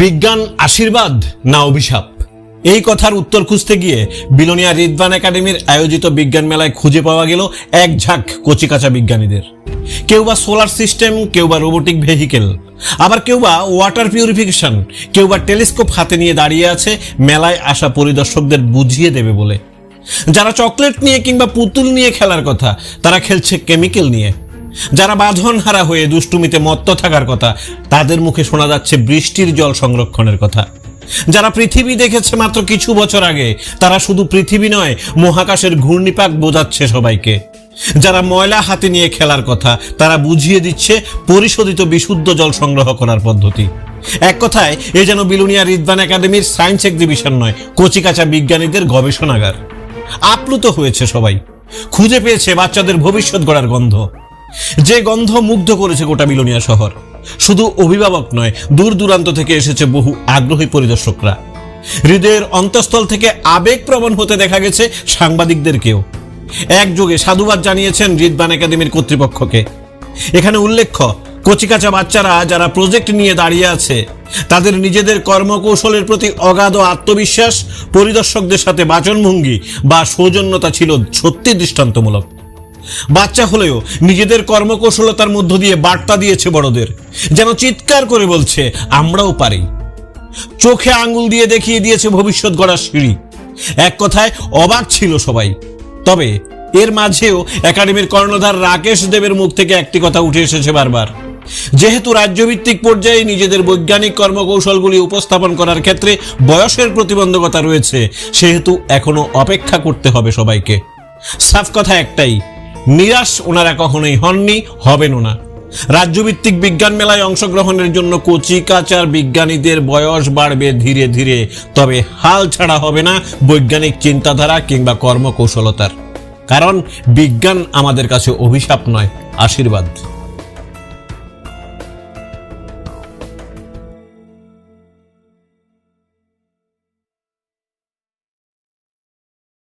বিজ্ঞান, আশীর্বাদ না অভিশাপ? এই কথার উত্তর খুঁজতে গিয়ে বিলোনিয়া রিদবান একাডেমির আয়োজিত বিজ্ঞান মেলায় খুঁজে পাওয়া গেল এক ঝাঁক কচিকাচা বিজ্ঞানীদের। কেউ বা সোলার সিস্টেম, কেউ বা রোবোটিক ভেহিকেল, আবার কেউ বা ওয়াটার পিউরিফিকেশন, কেউ বা টেলিস্কোপ হাতে নিয়ে দাঁড়িয়ে আছে মেলায় আসা পরিদর্শকদের বুঝিয়ে দেবে বলে। যারা চকলেট নিয়ে কিংবা পুতুল নিয়ে খেলার কথা, তারা খেলছে কেমিক্যাল নিয়ে। যারা বাঁধন হারা হয়ে দুষ্টুমিতে মত্ত থাকার কথা, তাদের মুখে শোনা যাচ্ছে বৃষ্টির জল সংরক্ষণের কথা। যারা পৃথিবী দেখেছে মাত্র কিছু বছর আগে, তারা শুধু পৃথিবী নয়, মহাকাশের ঘূর্ণিপাক বোঝাচ্ছে সবাইকে। যারা ময়লা হাতে নিয়ে খেলার কথা, তারা বুঝিয়ে দিচ্ছে পরিশোধিত বিশুদ্ধ জল সংগ্রহ করার পদ্ধতি। এক কথায়, এ যেন বিলুনিয়া রিদবান একাডেমির সায়েন্স এক্সিবিশন নয়, কচিকাচা বিজ্ঞানীদের গবেষণাগার। আপ্লুত হয়েছে সবাই। খুঁজে পেয়েছে বাচ্চাদের ভবিষ্যৎ গড়ার গন্ধ। যে গন্ধ মুগ্ধ করেছে গোটা বিলোনিয়া শহর, শুধু অভিভাবক নয় দূর দূরান্ত থেকে এসেছে বহু আগ্রহী পরিদর্শকরা। হৃদয়ের অন্তঃস্থল থেকে আবেগ প্রবণ হতে দেখা গেছে সাংবাদিকদেরকেও। একযোগে সাধুবাদ জানিয়েছেন রিদবান একাডেমির কর্তৃপক্ষকে। এখানে উল্লেখ্য, কচিকাচা বাচ্চারা যারা প্রজেক্ট নিয়ে দাঁড়িয়ে আছে, তাদের নিজেদের কর্মকৌশলের প্রতি অগাধ আত্মবিশ্বাস, পরিদর্শকদের সাথে বাচনভঙ্গি বা সৌজন্যতা ছিল সত্যি দৃষ্টান্তমূলক। বাচ্চা হলেও নিজেদের কর্মকৌশলতার মধ্য দিয়ে বার্তা দিয়েছে বড়দের। যেন চিৎকার করে বলছে, আমরাও পারি। চোখে আঙ্গুল দিয়ে দেখিয়ে দিয়েছে ভবিষ্যৎ গড়ার সিঁড়ি। এক কথায়, অবাক ছিল সবাই। তবে এর মাঝেও একাডেমির কর্ণধার রাকেশ দেবের মুখ থেকে একটি কথা উঠে এসেছে বারবার। যেহেতু রাজ্যভিত্তিক পর্যায়ে নিজেদের বৈজ্ঞানিক কর্মকৌশলগুলি উপস্থাপন করার ক্ষেত্রে বয়সের প্রতিবন্ধকতা রয়েছে, সেহেতু এখনও অপেক্ষা করতে হবে সবাইকে। সাফ কথা একটাই নিরাশ ওনারা কখনোই হননি, হবেনও না। রাজ্যভিত্তিক বিজ্ঞান মেলায় অংশগ্রহণের জন্য কোচি কাচার বিজ্ঞানীদের বয়স বাড়বে ধীরে ধীরে, তবে হাল ছাড়া হবে না বৈজ্ঞানিক চিন্তাধারা কিংবা কর্মকৌশলতার। কারণ বিজ্ঞান আমাদের কাছে অভিশাপ নয়, আশীর্বাদ।